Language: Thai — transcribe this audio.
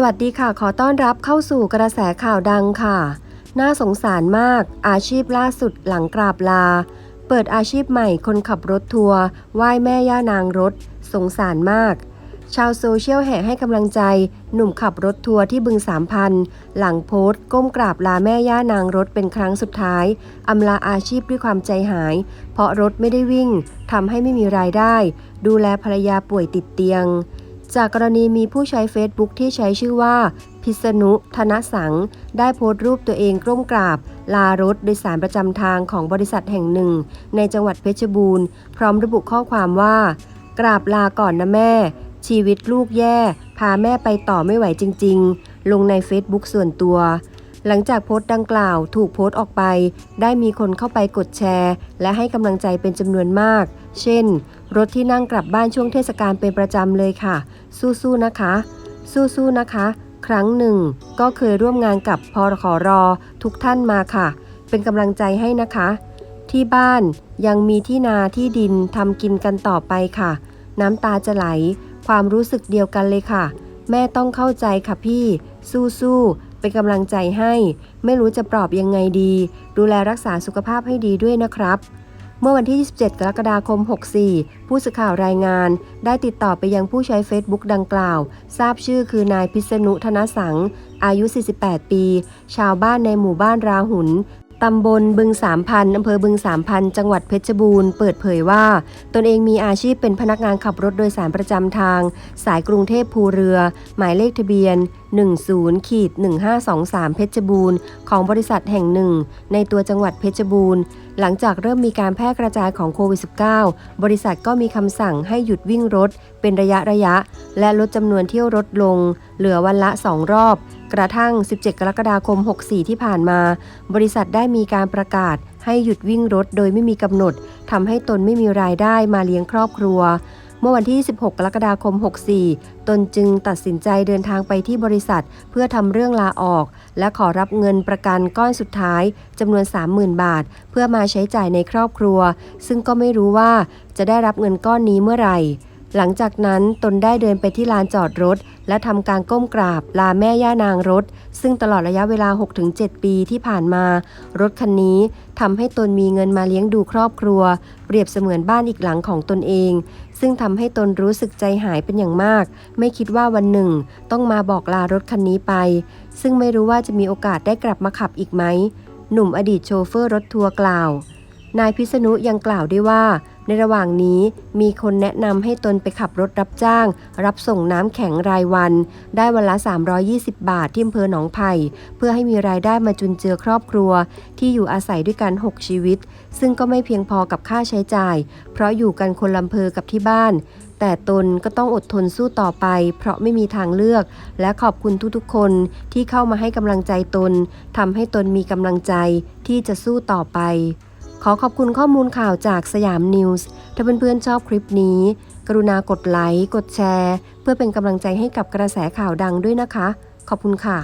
สวัสดีค่ะ ขอต้อนรับเข้าสู่กระแสข่าวดังค่ะ น่าสงสารมาก อาชีพล่าสุดหลังกราบลา เปิดอาชีพใหม่คนขับรถทัวร์ไหว้แม่ย่านางรถ สงสารมาก ชาวโซเชียลแห่ให้กำลังใจ หนุ่มขับรถทัวร์ที่บึงสามพัน หลังโพสต์ ก้มกราบลาแม่ย่านางรถเป็นครั้งสุดท้าย อำลาอาชีพด้วยความใจหาย เพราะรถไม่ได้วิ่งทำให้ไม่มีรายได้ ดูแลภรรยาป่วยติดเตียง จากกรณีมีผู้ใช้เฟซบุ๊กที่ใช้ชื่อว่า พิษณุธนสัง ได้โพสต์รูปตัวเองกล้มกราบ ลารถโดยสารประจำทางของบริษัทแห่งหนึ่ง ในจังหวัดเพชรบูรณ์ พร้อมระบุข้อความว่า กราบลาก่อนนะแม่ ชีวิตลูกแย่ พาแม่ไปต่อไม่ไหวจริง ๆ ลงในเฟซบุ๊กส่วนตัว หลังจากโพสต์ดังกล่าวถูกโพสต์ออกไป ได้มีคนเข้าไปกดแชร์ และให้กำลังใจเป็นจำนวนมาก เช่น รถที่นั่งกลับบ้านช่วงเทศกาลเป็นประจำเลยค่ะ สู้ๆนะคะ สู้ๆนะคะ ครั้งหนึ่ง ก็เคยร่วมงานกับพอขอรอ ทุกท่านมาค่ะ เป็นกำลังใจให้นะคะ ที่บ้านยังมีที่นาที่ดินทำกินกันต่อไปค่ะ น้ำตาจะไหล ความรู้สึกเดียวกันเลยค่ะ แม่ต้องเข้าใจค่ะพี่ สู้ๆ เป็นกำลังใจให้ ไม่รู้จะปลอบยังไงดี ดูแลรักษาสุขภาพให้ดีด้วยนะครับ เมื่อวันที่ 27 กรกฎาคม 64 ผู้สื่อข่าวรายงาน ได้ติดต่อไปยังผู้ใช้ Facebook ดังกล่าว ทราบชื่อคือนายพิษณุธนสัง อายุ 48 ปี ชาวบ้านในหมู่บ้านราหุนตำบลบึงสามพันอำเภอบึงสามพัน จังหวัดเพชรบูรณ์ เปิดเผยว่า ตนเองมีอาชีพเป็นพนักงานขับรถโดยสารประจำทาง สายกรุงเทพภูเรือ หมายเลขทะเบียน 10ขีด1523 เพชรบูรณ์ ของบริษัทแห่งหนึ่ง ในตัวจังหวัดเพชรบูรณ์ หลังจากเริ่มมีการแพร่กระจายของโควิด -19 บริษัทก็มีคำสั่งให้หยุดวิ่งรถ เป็นระยะระยะ และลดจำนวนเที่ยวรถลง เหลือวันละ 2 รอบ กระทั่ง 17 กรกฎาคม 64 ที่ผ่านมา บริษัทได้มีการประกาศให้หยุดวิ่งรถโดยไม่มีกำหนดทำให้ตนไม่มีรายได้มาเลี้ยงครอบครัว เมื่อวันที่ 16 กรกฎาคม 64 ตนจึงตัดสินใจเดินทางไปที่บริษัท เพื่อทำเรื่องลาออก และขอรับเงินประกันก้อนสุดท้ายจำนวน 30,000 บาท เพื่อมาใช้จ่ายในครอบครัว ซึ่งก็ไม่รู้ว่าจะได้รับเงินก้อนนี้เมื่อไหร่ หลังจากนั้นตนได้เดินไปที่ลานจอดรถ และทำการก้มกราบลาแม่ย่านางรถ ซึ่งตลอดระยะเวลา 6-7 ปีที่ผ่านมา รถคันนี้ทำให้ตนมีเงินมาเลี้ยงดูครอบครัว เปรียบเสมือนบ้านอีกหลังของตนเอง ซึ่งทำให้ตนรู้สึกใจหายเป็นอย่างมาก ไม่คิดว่าวันหนึ่ง ต้องมาบอกลารถคันนี้ไป ซึ่งไม่รู้ว่าจะมีโอกาสได้กลับมาขับอีกไหมหนุ่มอดีตโชเฟอร์รถทัวร์กล่าว นายพิษณุยังกล่าวด้วยว่า ในระหว่างนี้มีคนแนะนำให้ตนไปขับรถรับจ้าง รับส่งน้ำแข็งรายวัน ได้วันละ 320 บาทที่อำเภอหนองไผ่เพื่อให้มีรายได้มาจุนเจือครอบครัว ที่อยู่อาศัยด้วยกัน 6 ชีวิต ซึ่งก็ไม่เพียงพอกับค่าใช้จ่าย เพราะอยู่กันคนลำเพอกับที่บ้านแต่ตนก็ต้องอดทนสู้ต่อไป เพราะไม่มีทางเลือก และขอบคุณทุกๆ คนที่เข้ามาให้กำลังใจตนทำให้ตนมีกำลังใจที่จะสู้ต่อไป ขอขอบคุณข้อมูลข่าวจากสยามนิวส์ ถ้าเพื่อนๆชอบคลิปนี้ กรุณากดไลค์ กดแชร์ เพื่อเป็นกำลังใจให้กับกระแสข่าวดังด้วยนะคะ ขอบคุณค่ะ